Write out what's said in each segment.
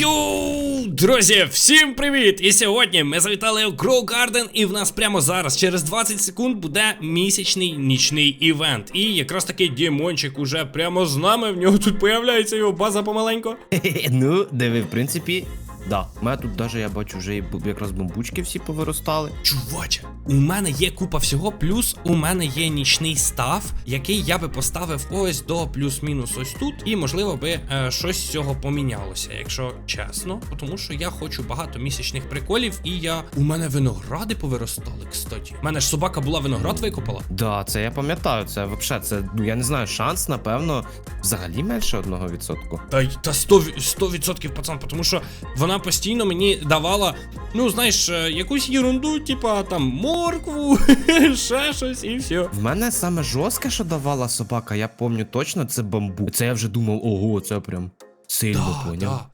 Йоу, друзі, всім привіт! І сьогодні ми завітали у Grow Garden, і в нас прямо зараз, через 20 секунд, буде місячний нічний івент. І якраз таки Дімончик уже прямо з нами. В нього тут появляється його база помаленько. ну, диви, в принципі, да. У мене тут даже я бачу вже і якраз бамбучки всі повиростали. Чуваче, у мене є купа всього, плюс у мене є нічний став, який я би поставив ось до плюс-мінус ось тут, і можливо би е, щось з цього помінялося, якщо чесно. Тому що я хочу багато місячних приколів, і я у мене виногради повиростали. Кстати, у мене ж собака була виноград викопала. Да, це я пам'ятаю, це взагалі, це, ну я не знаю, шанс, напевно, взагалі менше одного відсотку. Та, й- та 100%, 100% пацан, тому що вона постійно мені давала, ну знаєш, е, якусь ерунду, типа там моркву, ще щось і все. В мене саме жорстке, що давала собака, я пам'ятаю точно, це бамбук. Це я вже думав, ого, це прям сильно Да, поняв. да.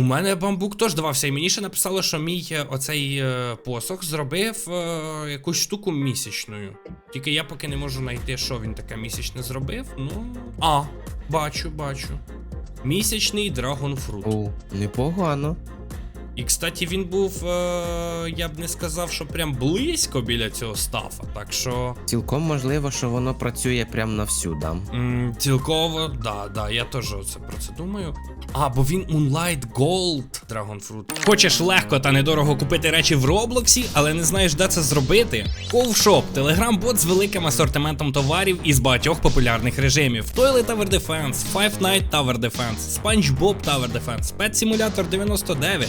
У мене бамбук теж давався, і мені ще написало, що мій е, оцей е, посох зробив е, якусь штуку місячною. Тільки я поки не можу знайти, що він таке місячне зробив. Ну. А, бачу, бачу. Місячний драгонфрут. О, непогано. І, кстати, він був, е, я б не сказав, що прям близько біля цього стафа. Так що. Цілком можливо, що воно працює прям на всю, да. М, цілково, да, да, я теж оце про це думаю. А, бо він Moonlight Gold Dragon Fruit. Хочеш легко та недорого купити речі в Роблоксі, але не знаєш, де це зробити? Ковшоп телеграм-бот з великим асортиментом товарів із багатьох популярних режимів: Toilet Tower Defense, Five Night Tower Defense, SpongeBob Tower Defense, Pet Simulator 99,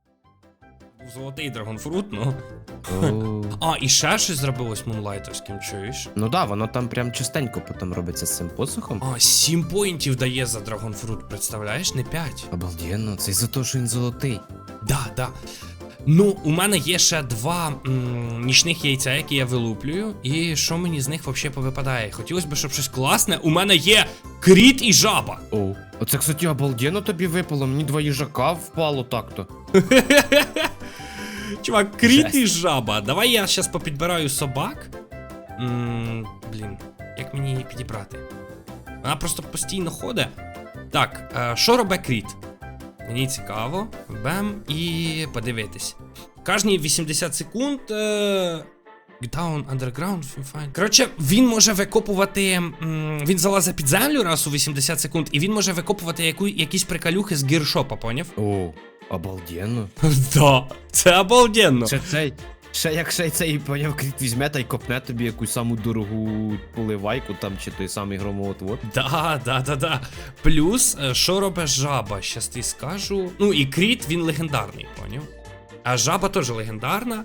Золотий драгонфрут, ну. О. А, і ще щось зробилось мунлайтовським, чуєш? Ну да, воно там прям частенько потім робиться з цим посухом. А, 7 поінтів дає за драгонфрут, представляєш, не 5. Обалденно, це із-за того, що він золотий. Да, да. Ну, у мене є ще два м, нічних яйця, які я вилуплюю. І що мені з них взагалі повипадає? Хотілося б, щоб щось класне. У мене є кріт і жаба. Оу. Оце, кстати, обалденно тобі випало, мені два їжака впало так-то. Чувак, кріт і жаба. Давай я зараз попідбираю собак. М, блін, як мені її підібрати? Вона просто постійно ходить. Так, е, що робить кріт? Мені цікаво. Бем і подивитись. Кожні 80 секунд. Е... Down, underground, fine. Коротше, він може викопувати. він залазить під землю раз у 80 секунд, і він може викопувати яку, якісь приколюхи з гіршопа, поняв? О, обалденно. Да, це обалденно. Ще цей. Ще як ще цей поняв кріт візьме та й копне тобі якусь саму дорогу поливайку там чи той самий громоотвод. Да, да, да, да. Плюс, е, що робить жаба? Щас ти скажу. Ну і кріт він легендарний, поняв? А жаба теж легендарна.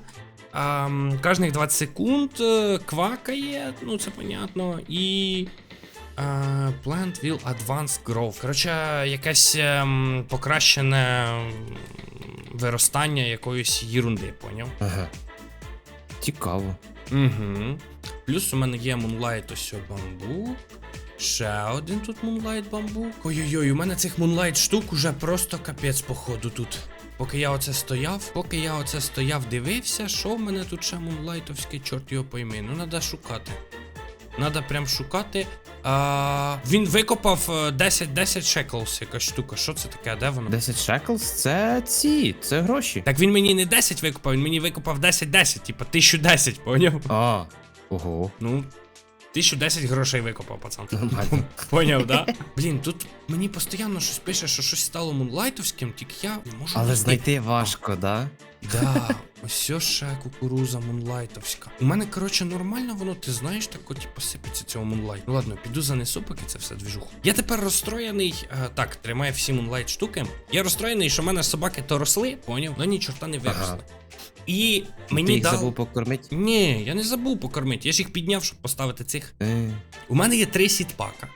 А, кожних 20 секунд е, квакає, ну це понятно. І. е, Plant will advance growth. Коротше, якесь ем, покращене виростання якоїсь єрунди, поняв? Ага. Цікаво. Угу. Плюс у мене є Moonlight ось бамбук. Ще один тут Moonlight бамбук. Ой-ой-ой, у мене цих Moonlight штук уже просто капець походу тут. Поки я оце стояв, поки я оце стояв, дивився, що в мене тут ще мунлайтовське, чорт його пойми. Ну, треба шукати. Надо прям шукати. А, він викопав е, 10-10 шеклс, якась штука. Що це таке? Де воно? 10 шеклс це ці, це гроші. Так він мені не 10 викопав, він мені викопав 10-10, типа 1010, поняв? А, ого. Ну, 1010 грошей викопав, пацан. Нормально. Поняв, да? Блін, тут мені постійно щось пише, що щось стало мунлайтовським, тільки я не можу. Але знайти. знайти важко, да? Да, ось ще кукуруза мунлайтовська. У мене, коротше, нормально воно, ти знаєш, так от типу, сипеться цього мунлайт. Ну ладно, піду занесу, поки це все двіжуху. Я тепер розстроєний. е, так, тримаю всі мунлайт штуки. Я розстроєний, що в мене собаки то росли, поняв, але ні чорта не виросли. Ага. І Ти мені їх дав. забув покормити? Ні, я не забув покормити. Я ж їх підняв, щоб поставити цих. Е, У мене є три сітпака.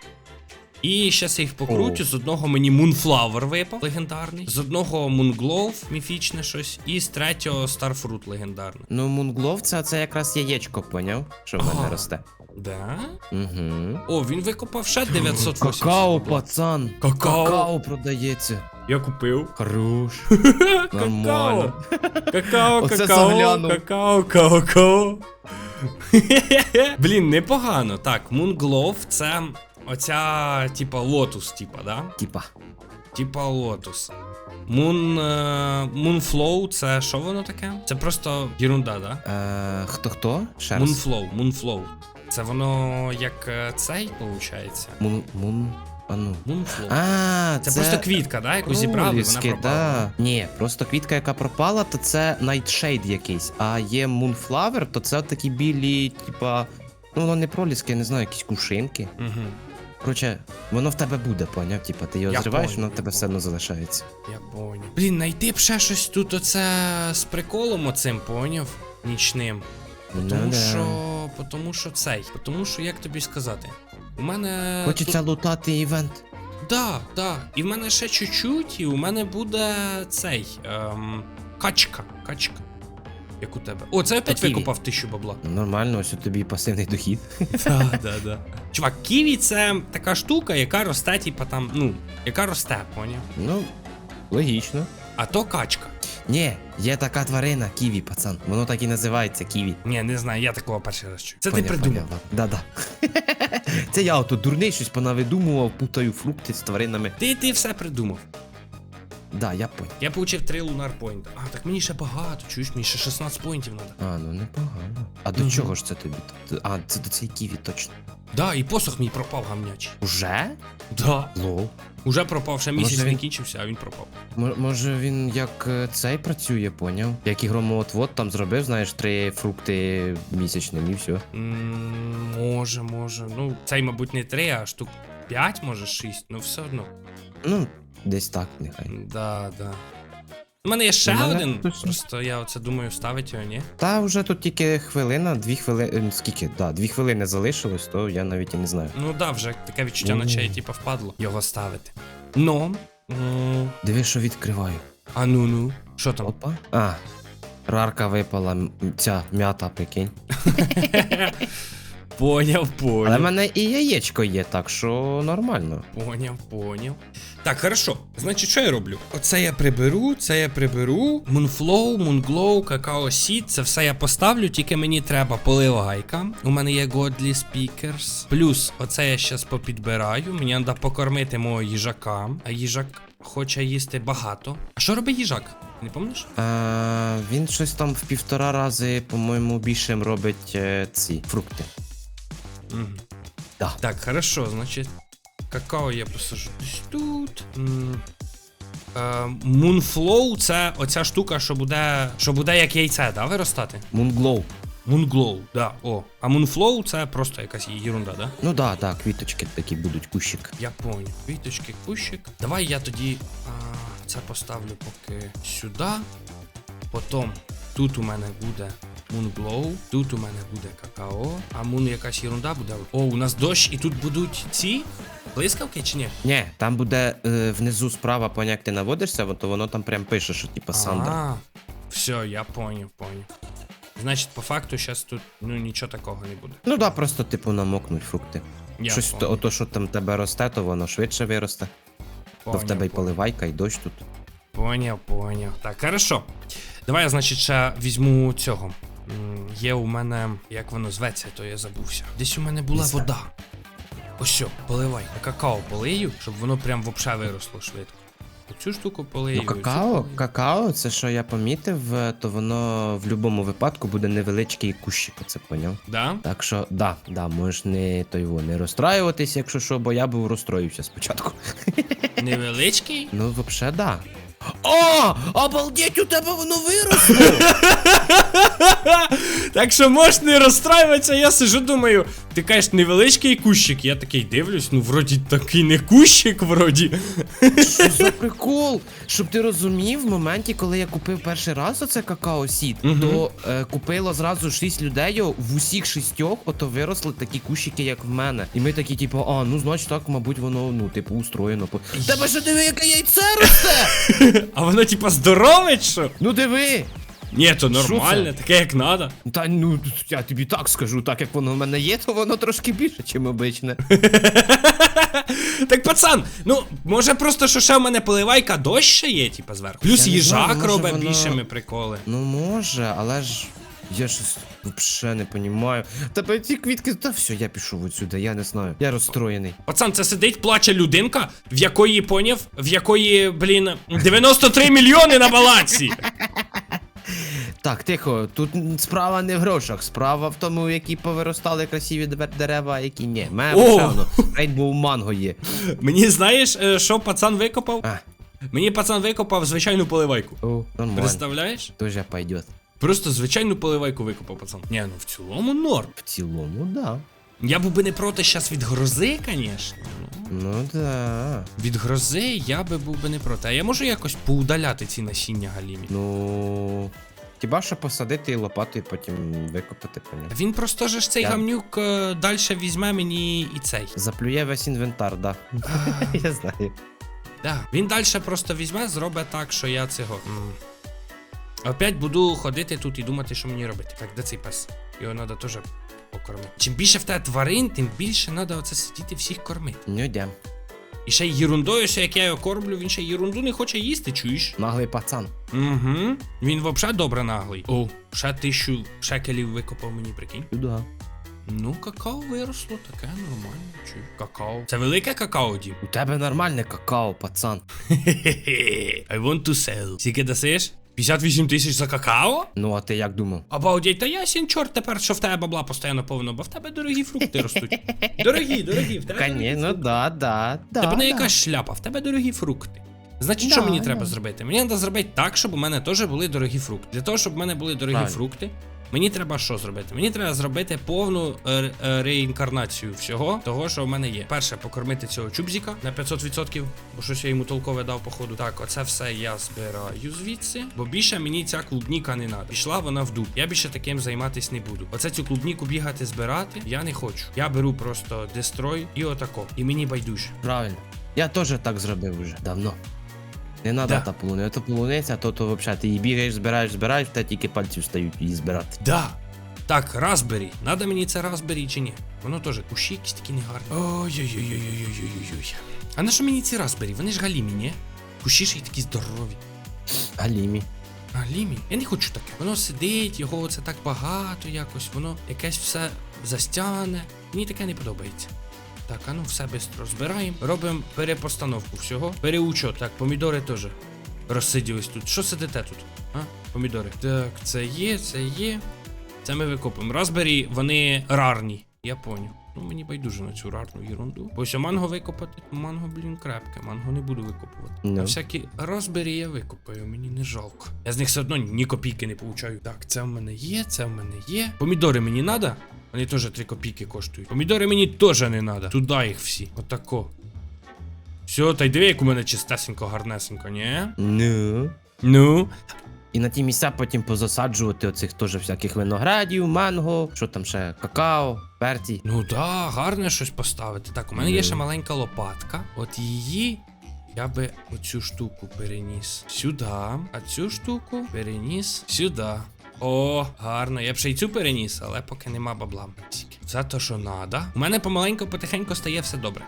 І зараз я їх покрутю. О. З одного мені Moonflower випав легендарний, з одного Moonglove міфічне щось, і з третього Starfruit легендарне. Ну, мунглов це, це якраз яєчко, поняв? Що в мене росте. Да? Угу. О, він викопав ще 980. Какао, пацан. Какао. Какао продається. Я купив. Хорош. Какао. Нормально. Какао, какао, заглянув. какао, какао. Блін, непогано. Так, Moonglove це оця, типа, лотус, типа, да? Типа. Типа лотус. Moon, е, Moonflow це що воно таке? Це просто ерунда, да? Е, хто хто? Ще раз. Moonflow, Moonflow. Це воно як е, цей, виходить? Мун. Мун. А ну. Moonflow. А, Це, просто квітка, да? Яку зібрали, і вона пропала. да. Ні, просто квітка, яка пропала, то це Nightshade якийсь. А є Moonflower, то це такі білі, типа. Ну, воно не проліски, я не знаю, якісь кушинки. Угу. Короче, воно в тебе буде, поняв? Типа, ти його Я зриваєш, воно в я тебе все одно залишається. Я поняв. Блін, найти б ще щось тут оце з приколом оцим, поняв? Нічним. Ну, да. що. Тому що цей. Тому що, як тобі сказати? У мене. Хочеться лутати івент. Да, да. І в мене ще чуть-чуть, і у мене буде цей. Ем... Качка. Качка. Як у тебе. О, це я опять ківі. викопав тисячу бабла. Ну, Нормально, ось у тобі пасивний дохід. Да, да, да. Чувак, ківі це така штука, яка росте, типа там, ну, яка росте, поняв? Ну, логічно. А то качка. Ні, є така тварина, ківі, пацан. Воно так і називається ківі. Ні, не знаю, я такого перший раз чую. Це ти Поняв, придумав. поняв, Да-да. Це я ото дурний щось понавидумував, путаю фрукти з тваринами. Ти, ти все придумав. Да, я поняв. Я получив 3 лунар поінта. А, так мені ще багато, чуєш, мені ще 16 поінтів треба. А, ну непогано. А до Мгм. чого ж це тобі? А, це до цієї ківі точно. Да, і посох мій пропав гамнячий. Уже? Да. Лол. Уже пропав, ще Може, місяць не він- кінчився, а він пропав. М- може він як е, цей працює, поняв? Як ігромоотвод там зробив, знаєш, три фрукти місячним і все. М, може, може. Ну, цей, мабуть, не 3, а штук 5, може 6, ну все одно. Ну, десь так, нехай. Да, да. У мене є ще мене один, точно. просто я оце думаю вставити його, ні? Та вже тут тільки хвилина, дві хвилини. Скільки? Да, дві хвилини залишилось, то я навіть і не знаю. Ну да, вже таке відчуття, О. наче типа впадло його ставити. Ну. м, Диви, що відкриваю. А ну ну. Що там? Опа. А. Рарка випала, м- ця м'ята, прикинь. Поняв, поняв. Але в мене і яєчко є, так що нормально. Поняв, поняв. Так, хорошо. Значить, що я роблю? Оце я приберу, це я приберу. Moonflow, Moonglow, Какао Seed, це все я поставлю, тільки мені треба поливайка. У мене є Godly Speakers. Плюс, оце я щас попідбираю. Мені треба покормити мого їжака. А їжак хоче їсти багато. А що робить їжак? Не пам'ятаєш? А, він щось там в півтора рази, по-моєму, більшим робить е, ці фрукти. Угу. Да. Так, хорошо, значить. Какао я посажу десь тут. М, е, Moonflow це оця штука, що буде. Що буде як яйце, да, виростати? Мунглоу. Moonglow, да, о. А Moonflow це просто якась єрунда, да? Ну да, да, квіточки такі будуть, кущик. Я понял. Квіточки, кущик. Давай я тоді а, це поставлю поки сюди. Потім тут у мене буде Moonglow, тут у мене буде какао, а мун якась ерунда буде. О, у нас дощ, і тут будуть ці блискавки чи ні? Ні, там буде е, внизу справа, поняк як ти наводишся, то воно там прям пише, що типа Сандра. А, все, я понял, понял. Значить, по факту зараз тут ну нічого такого не буде. Ну да, просто типу намокнуть фрукти. Я Щось понял, то, ото, що там тебе росте, то воно швидше виросте. Бо в тебе і понял. поливайка, і дощ тут. Поняв, поняв. Так, хорошо. Давай я, значить, ще візьму цього. Є у мене, як воно зветься, то я забувся. Десь у мене була вода. Ось що, поливай. Какао полию, щоб воно прям вообще виросло швидко. Оцю штуку полию. Ну, какао, полию. какао, це що я помітив, е, то воно в будь-якому випадку буде невеличкий кущик, оце поняв. Да? Так що, да, да, можеш не той не розстраюватись, якщо що, бо я був розстроївся спочатку. Невеличкий? Ну, взагалі, да. О! Обалдеть, у тебе воно виросло! так що можеш не розстраюватися, я сижу, думаю, Ти кажеш, невеличкий кущик, я такий дивлюсь, ну вроді такий не кущик, вроді. Що за прикол? Щоб ти розумів, в моменті, коли я купив перший раз оце какао сід, Мгм. то е, купило зразу шість людей, в усіх шістьох ото виросли такі кущики, як в мене. І ми такі, типу, а, ну значить так, мабуть, воно, ну, типу, устроєно. Тебе що диви, яке яйце росте! А воно типа здорове, що? Ну диви! Ні, то нормально, таке як надо. Та ну я тобі так скажу, так як воно в мене є, то воно трошки більше, ніж обичне. Так, пацан, ну може просто що ще в мене поливайка дощ ще є, типа зверху. Плюс Я не знаю, їжак може, робить воно- більшими приколи. Ну може, але ж. Я щось взагалі не розумію. Тебе ці квітки, та все, я пішов отсюди, я не знаю. Я розстроєний. Пацан, це сидить, плаче людинка, в якої поняв, в якої, блін, 93 мільйони на балансі. Так, тихо, тут справа не в грошах, справа в тому, які повиростали красиві дерева, а які ні. Мене певно, рейнбоу манго є. Мені знаєш, е, що пацан викопав? А, Мені пацан викопав звичайну поливайку. о. Представляєш? Тоже пойдет. Просто звичайну поливайку викопав пацан. Ні, ну в цілому норм. В цілому, да. Я був би не проти щас від грози, звісно. Ну да. Від грози я би був би не проти. А я можу якось поудаляти ці насіння галімі? Ну. Хіба що посадити лопатою, потім викопати по ньому. Він просто же ж цей Я- гамнюк е, далі візьме мені і цей. Заплює весь інвентар, да. Я знаю. Да. Він далі просто візьме, зробить так, що я цього. м, Опять буду ходити тут і думати, що мені робити. Так, де цей пес? Його треба теж покормити. Чим більше в тебе тварин, тим більше треба оце сидіти всіх кормити. Ну йдем. І ще й ерундою, що як я його кормлю, він ще й ерунду не хоче їсти, чуєш? Наглий пацан. Угу. Він взагалі добре наглий. О, ще тисячу шекелів викопав мені, прикинь. Да. Ну, какао виросло, таке нормально. Чи Какао. Це велике какао, дім. У тебе нормальне какао, пацан. I want to sell. Скільки дасиш? 58 тисяч за какао? Ну, а ти як думав? Обалдеть, та ясен чорт тепер, що в тебе бабла постійно повно, бо в тебе дорогі фрукти ростуть. Дорогі, дорогі, в тебе. дорогі Конечно, фрукти. да, да, да. В тебе не да. якась шляпа, в тебе дорогі фрукти. Значить, Да, що мені да. треба зробити? Мені треба зробити так, щоб у мене теж були дорогі фрукти. Для того, щоб у мене були дорогі Правильно. фрукти, мені треба що зробити? Мені треба зробити повну е, е, реінкарнацію всього того, що в мене є. Перше, покормити цього чубзіка на 500%, бо щось я йому толкове дав, походу. Так, оце все я збираю звідси, бо більше мені ця клубніка не треба. Пішла вона в дуб. Я більше таким займатись не буду. Оце цю клубніку бігати, збирати я не хочу. Я беру просто дестрой і отако. І мені байдуже. Правильно. Я теж так зробив уже давно. Не надо Да. та полуниця. То полуниця, то то взагалі ти її бігаєш, збираєш, збираєш, та тільки пальці встають її збирати. Да. Так, Raspberry. Надо мені це Raspberry чи ні? Воно теж кущі якісь такі негарні. Ой-ой-ой-ой-ой-ой-ой. А на що мені ці Raspberry? Вони ж галімі, ні? Кущі ж і такі здорові. Галімі. Галімі? Я не хочу таке. Воно сидить, його оце так багато якось, воно якесь все застяне. Мені таке не подобається. Так, а ну все швидко збираємо. Робимо перепостановку всього. Переучо. Так, помідори теж розсиділись тут. Що сидите тут? А? Помідори. Так, це є, це є. Це ми викопимо. Разбері, вони рарні. Я поняв. Ну мені байдуже на цю рарну ерунду. Бо що манго викопати, манго, блін, крепке. Манго не буду викопувати. Ну. А всякі розбері я викопаю, мені не жалко. Я з них все одно ні копійки не получаю. Так, це в мене є, це в мене є. Помідори мені надо? Вони теж 3 копійки коштують. Помідори мені теж не надо. Туди їх всі. Отако. Все, та й диви, як у мене чистесенько, гарнесенько, ні? Ну. Ну. І на ті місця потім позасаджувати оцих теж всяких виноградів, манго, що там ще, какао, перці. Ну да, гарне щось поставити. Так, у мене є Ну. ще маленька лопатка. От її я би оцю штуку переніс сюди, а цю штуку переніс сюди. О, гарно. Я б ще й цю переніс, але поки нема бабла. За те, що надо. У мене помаленьку, потихеньку стає все добре.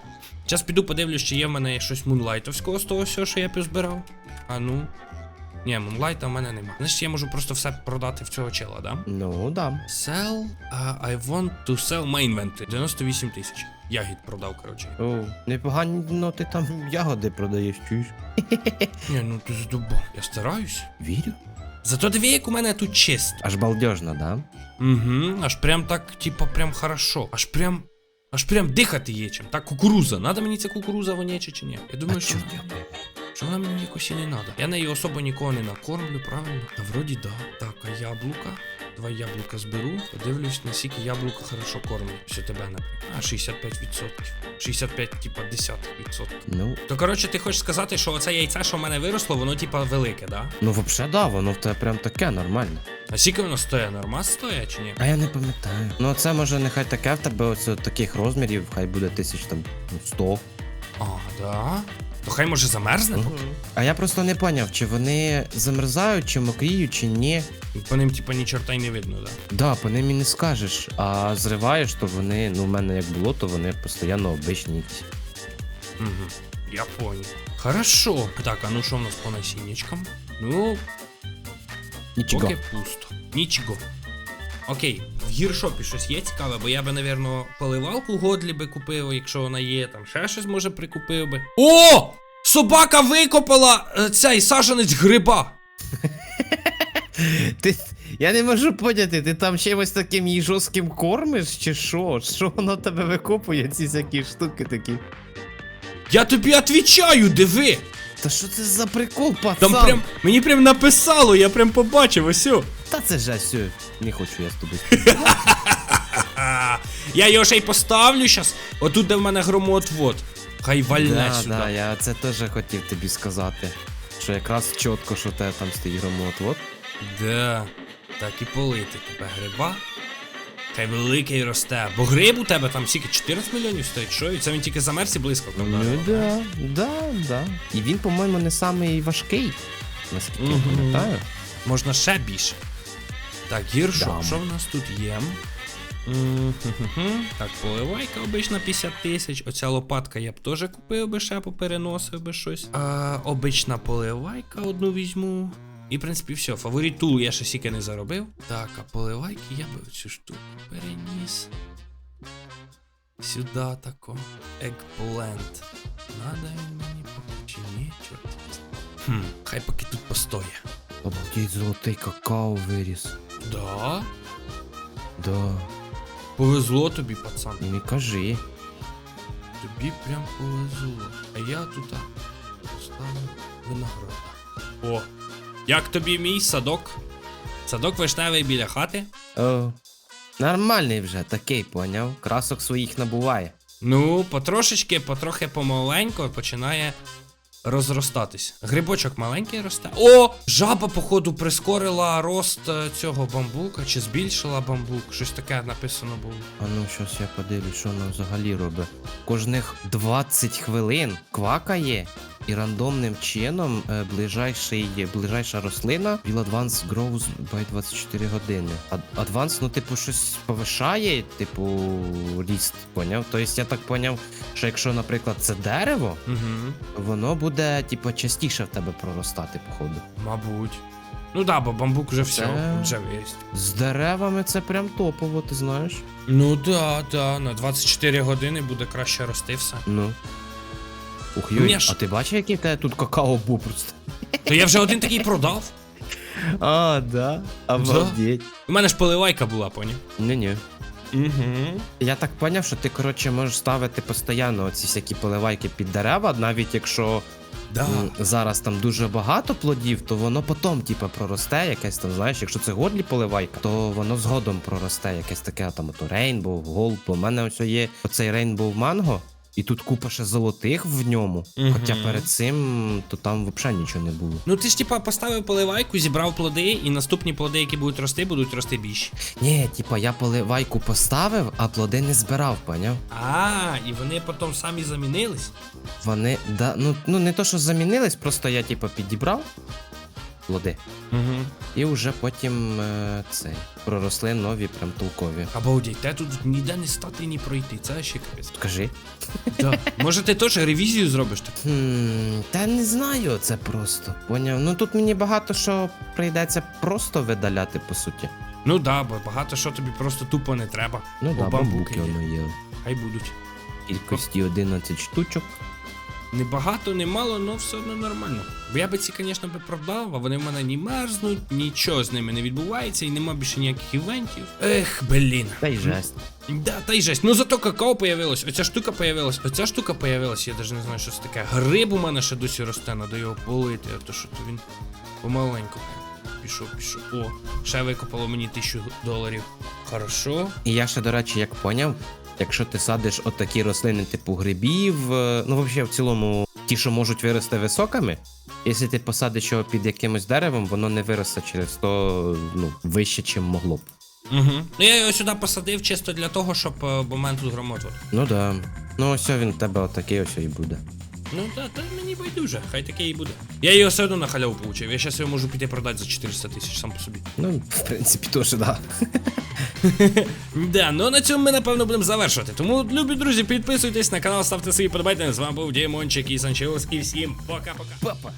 Зараз піду подивлюсь, чи є в мене щось мунлайтовського з того всього, що я позбирав. А ну. Ні, мунлайта в мене нема. Значить, я можу просто все продати в цього чела, да? Ну, да. Sell, uh, I want to sell my inventory. 98 тисяч. Ягід продав, коротше. О, непогано ти там ягоди продаєш, чуєш? Ні, ну ти здобав. Я стараюсь. Вірю. Зато диви, як у мене тут чисто. Аж балдежно, да? Угу, аж прям так, типа, прям хорошо. Аж прям. Аж прям дихати є чим. Так, кукуруза. Надо мені ця кукуруза воняче чи ні? Я думаю, А що. чорт. Що вона мені якось і не треба? Я нею особо нікого не накормлю, правильно? Та вроді да. Так, а яблука. Два яблука зберу. Подивлюсь, наскільки яблука хорошо кормлять. Що тебе, наприклад. А, 65%. 65, типа, 10%. Ну, То коротше, ти хочеш сказати, що оце яйце, що в мене виросло, воно типа велике, да? ну взагалі, да, воно в тебе прям таке нормальне. А скільки воно стоїть? Нормас стоїть чи ні? А я не пам'ятаю. Ну це може нехай таке в тебе ось таких розмірів, хай буде тисяч там ну, 100. А, да? То хай може замерзне? А я просто не поняв, чи вони замерзають, чи мокріють, чи ні. По ним, типа, ні чорта й не видно, да? Да, по ним і не скажеш. А зриваєш, то вони, ну в мене як було, то вони постійно обичні. Угу. Я понял. Хорошо. Так, а ну що в нас по насіннячкам? Ну, Нічого. поки пусто. Нічого. Окей, в гіршопі щось є цікаве, бо я би, напевно, поливалку годлі би купив, якщо вона є, там ще щось може прикупив би. О! Собака викопала е, цей саженець гриба! Ти, я не можу поняти, ти там чимось таким її жорстким кормиш, чи що? Що воно тебе викопує, ці всякі штуки такі? Я тобі отвічаю, диви! Та що це за прикол, пацан? Там прям, мені прям написало, я прям побачив, ось. Та це ж все. Не хочу я з тобою. Я його ще й поставлю щас. Отут, де в мене громотвод. Хай вальне Да, сюди. да, я це теж хотів тобі сказати. Що якраз чітко, що тебе там стоїть громот. От. Да. Так і полити тебе гриба. Хай великий росте. Бо гриб у тебе там скільки 14 мільйонів стоїть, що? І це він тільки за мерсі близько Ну да, да, да. І він, по-моєму, не самий важкий. Наскільки я пам'ятаю. Можна ще більше. Так, гіршо, що в нас тут є? Так, поливайка обична 50 тисяч. Оця лопатка я б теж купив би ще, попереносив би щось. А, обична поливайка одну візьму. І, в принципі, все. Фаворит тул я ще сіки не заробив. Так, а поливайки я би цю штуку переніс. Сюди тако. Eggplant. Надо він мені чи ні, чорт. Хм, хай поки тут постоє. Обалдеть, золотий какао виріс. Да? Да. Повезло тобі, пацан. Не кажи. Тобі прям повезло. А я тут поставлю винограда. О. Як тобі мій садок? Садок вишневий біля хати? О. Нормальний вже, такий, поняв. Красок своїх набуває. Ну, потрошечки, потрохи помаленько починає розростатись. Грибочок маленький росте. О! Жаба, походу, прискорила рост е, цього бамбука, чи збільшила бамбук. Щось таке написано було. А ну, щось я подивлюсь, що воно взагалі робить. Кожних 20 хвилин квакає, і рандомним чином е, ближайший, ближайша рослина will advance grows by 24 години. А advance, ну, типу, щось повишає, типу, ріст, поняв? Тобто я так поняв, що якщо, наприклад, це дерево, Угу. воно буде, типу, частіше в тебе проростати, походу. Мабуть. Ну да, бо бамбук вже все, вже виріс. З деревами це прям топово, ти знаєш? Ну да, да, на 24 години буде краще рости все. Ну. Ух, Юй, ж- а ти бачив, який в тебе тут какао був просто? То я вже один такий продав. А, да. Обалдеть. У мене ж поливайка була, поняв? Ні-ні. Угу. Я так поняв, що ти, коротше, можеш ставити постійно ці всякі поливайки під дерева, навіть якщо Да. м, зараз там дуже багато плодів, то воно потім, типу, проросте, якесь там, знаєш, якщо це годлі поливайка, то воно згодом проросте, якесь таке там ото Rainbow, Gold, бо в мене ось є оцей Rainbow Mango, і тут купа ще золотих в ньому. Мгм. Хоча перед цим то там взагалі нічого не було. Ну ти ж типа поставив поливайку, зібрав плоди, і наступні плоди, які будуть рости, будуть рости більші. Ні, типа я поливайку поставив, а плоди не збирав, поняв? А, і вони потім самі замінились. Вони, да, ну, ну не то, що замінились, просто я типа підібрав плоди. Угу. І вже потім е, цей, проросли нові, прям толкові. Обалдеть, те тут ніде не стати, ні пройти. Це ще капець. Скажи. Да. Може ти теж ревізію зробиш так? Хм, та не знаю, це просто. Поняв. Ну тут мені багато що прийдеться просто видаляти, по суті. Ну да, бо багато що тобі просто тупо не треба. Ну Бо да, бамбуки воно є. Хай будуть. Кількості 11 штучок. Не багато, не мало, але все одно нормально. Бо я би ці, звісно, би продав, а вони в мене ні мерзнуть, нічого з ними не відбувається і нема більше ніяких івентів. Ех, блін. Та й жесть. Да, та й жесть. Ну зато какао появилось, оця штука появилась, оця штука появилась, я навіть не знаю, що це таке. Гриб у мене ще досі росте, надо його полити, а то що то він помаленьку. Пішов, пішов. О, ще викопало мені тисячу доларів. Хорошо. І я ще, до речі, як поняв, якщо ти садиш отакі рослини, типу грибів, е, ну взагалі в цілому ті, що можуть вирости високими, якщо ти посадиш його під якимось деревом, воно не виросте через то ну, вище, чим могло б. Угу. Ну я його сюди посадив чисто для того, щоб момент бо в мене тут громотвор. Ну да. Ну ось він в тебе отакий ось і буде. Ну та, та мені байдуже, хай таке і буде. Я його все одно на халяву получив. Я зараз його можу піти продати за 400 тисяч сам по собі. Ну, в принципі, теж да. Да, ну на цьому ми напевно будемо завершувати. Тому, любі друзі, підписуйтесь на канал, ставте свої подобайки. З вами був Дімончик і Санчеус, і всім пока-пока. Папа.